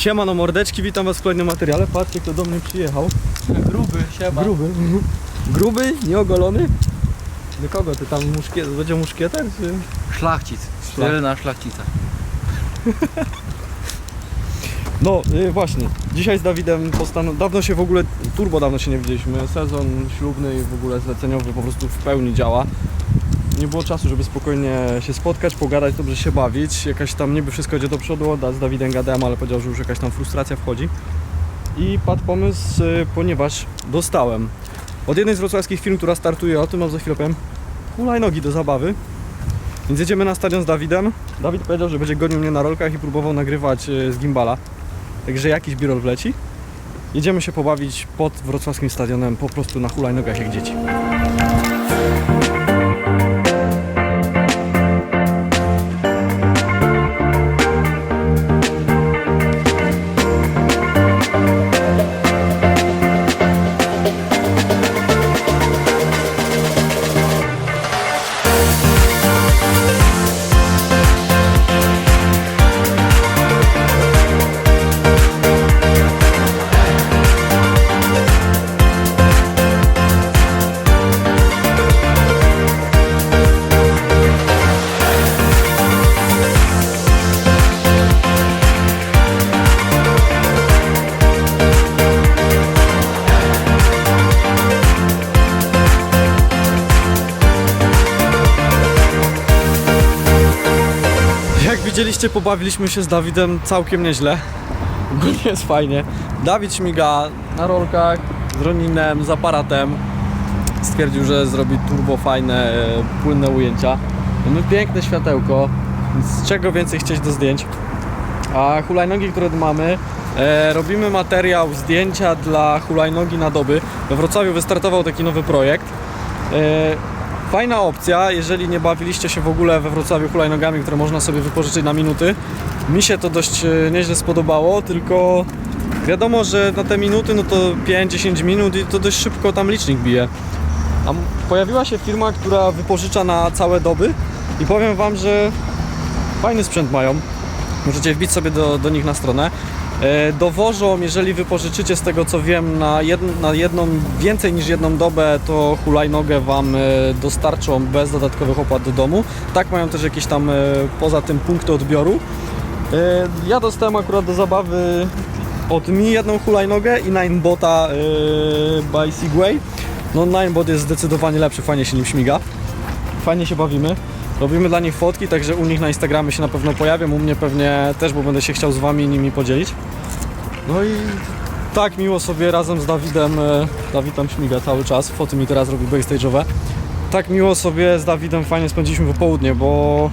Siemano mordeczki, witam was w kolejnym materiale. Patrzcie kto do mnie przyjechał. Gruby, siema. Gruby. Gruby, nieogolony. Do kogo ty tam muszkiet, będzie muszkieter czy... Szlachcic. Sterylna szlachcica. No y, właśnie, dzisiaj z Dawidem postanowiłem, dawno się w ogóle, turbo dawno się nie widzieliśmy, sezon ślubny i w ogóle zleceniowy po prostu w pełni działa. Nie było czasu, żeby spokojnie się spotkać, pogadać, dobrze się bawić. Jakaś tam niby wszystko idzie do przodu, z Dawidem gadałem, ale powiedział, że już jakaś tam frustracja wchodzi. I padł pomysł, y, ponieważ dostałem od jednej z wrocławskich firm, która startuje, o tym mam za chwilę powiem, hulajnogi do zabawy. Więc jedziemy na stadion z Dawidem. Dawid powiedział, że będzie gonił mnie na rolkach i próbował nagrywać y, z gimbala. Także jakiś birol wleci. Jedziemy się pobawić pod wrocławskim stadionem po prostu na hulajnogach jak dzieci. Widzieliście, pobawiliśmy się z Dawidem całkiem nieźle. Ogólnie jest fajnie. Dawid śmiga na rolkach z Roninem, z aparatem. Stwierdził, że zrobi turbo fajne, e, płynne ujęcia. Mamy piękne światełko, z czego więcej chcieć do zdjęć. A hulajnogi, które mamy, e, robimy materiał zdjęcia dla hulajnogi na doby. We Wrocławiu wystartował taki nowy projekt. E, Fajna opcja, jeżeli nie bawiliście się w ogóle we Wrocławiu hulajnogami, które można sobie wypożyczyć na minuty. Mi się to dość e, nieźle spodobało, tylko wiadomo, że na te minuty, no to 5-10 minut i to dość szybko tam licznik bije. A pojawiła się firma, która wypożycza na całe doby i powiem Wam, że fajny sprzęt mają. Możecie wbić sobie do, do nich na stronę. E, Dowożą, jeżeli wypożyczycie z tego co wiem, na, na jedną, więcej niż jedną dobę, to hulajnogę Wam e, dostarczą bez dodatkowych opłat do domu. Tak mają też jakieś tam e, poza tym punkty odbioru. Ja dostałem akurat do zabawy od mi jedną hulajnogę i Ninebota by Segway. No Ninebot jest zdecydowanie lepszy, fajnie się nim śmiga. Fajnie się bawimy. Robimy dla nich fotki, także u nich na Instagramie się na pewno pojawią, u mnie pewnie też, bo będę się chciał z Wami nimi podzielić. No i tak miło sobie razem z Dawidem, e, Dawid tam śmiga cały czas, foty mi teraz robi backstage'owe. Tak miło sobie z Dawidem fajnie spędziliśmy popołudnie, bo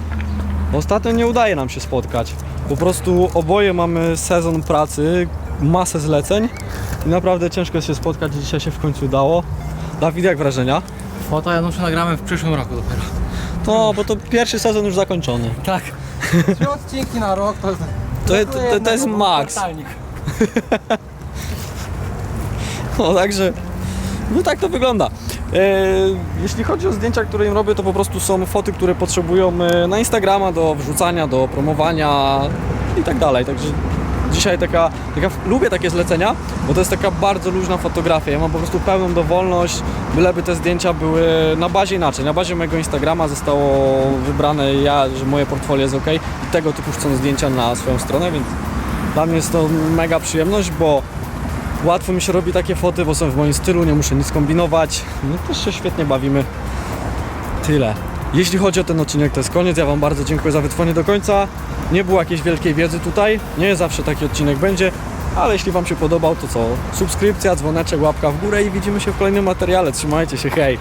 ostatnio nie udaje nam się spotkać. Po prostu oboje mamy sezon pracy, masę zleceń i naprawdę ciężko się spotkać, dzisiaj się w końcu udało. Dawid, jak wrażenia? Foto Janusza nagramy w przyszłym roku dopiero. No, bo to pierwszy sezon już zakończony. Tak. Trzy odcinki na rok to... To, to, to jest max. No także, no tak to wygląda. E, jeśli chodzi o zdjęcia, które im robię, to po prostu są foty, które potrzebują e, na Instagrama do wrzucania, do promowania i tak dalej. Także dzisiaj taka, taka, lubię takie zlecenia, bo to jest taka bardzo luźna fotografia. Ja mam po prostu pełną dowolność, byleby te zdjęcia były na bazie inaczej. Na bazie mojego Instagrama zostało wybrane ja, że moje portfolio jest ok i tego typu chcą zdjęcia na swoją stronę, więc dla mnie jest to mega przyjemność, bo Łatwo mi się robi takie foty, bo są w moim stylu, nie muszę nic kombinować. No też się świetnie bawimy. Tyle. Jeśli chodzi o ten odcinek, to jest koniec. Ja Wam bardzo dziękuję za wytrwanie do końca. Nie było jakiejś wielkiej wiedzy tutaj. Nie zawsze taki odcinek będzie. Ale jeśli Wam się podobał, to co? Subskrypcja, dzwoneczek, łapka w górę i widzimy się w kolejnym materiale. Trzymajcie się, hej!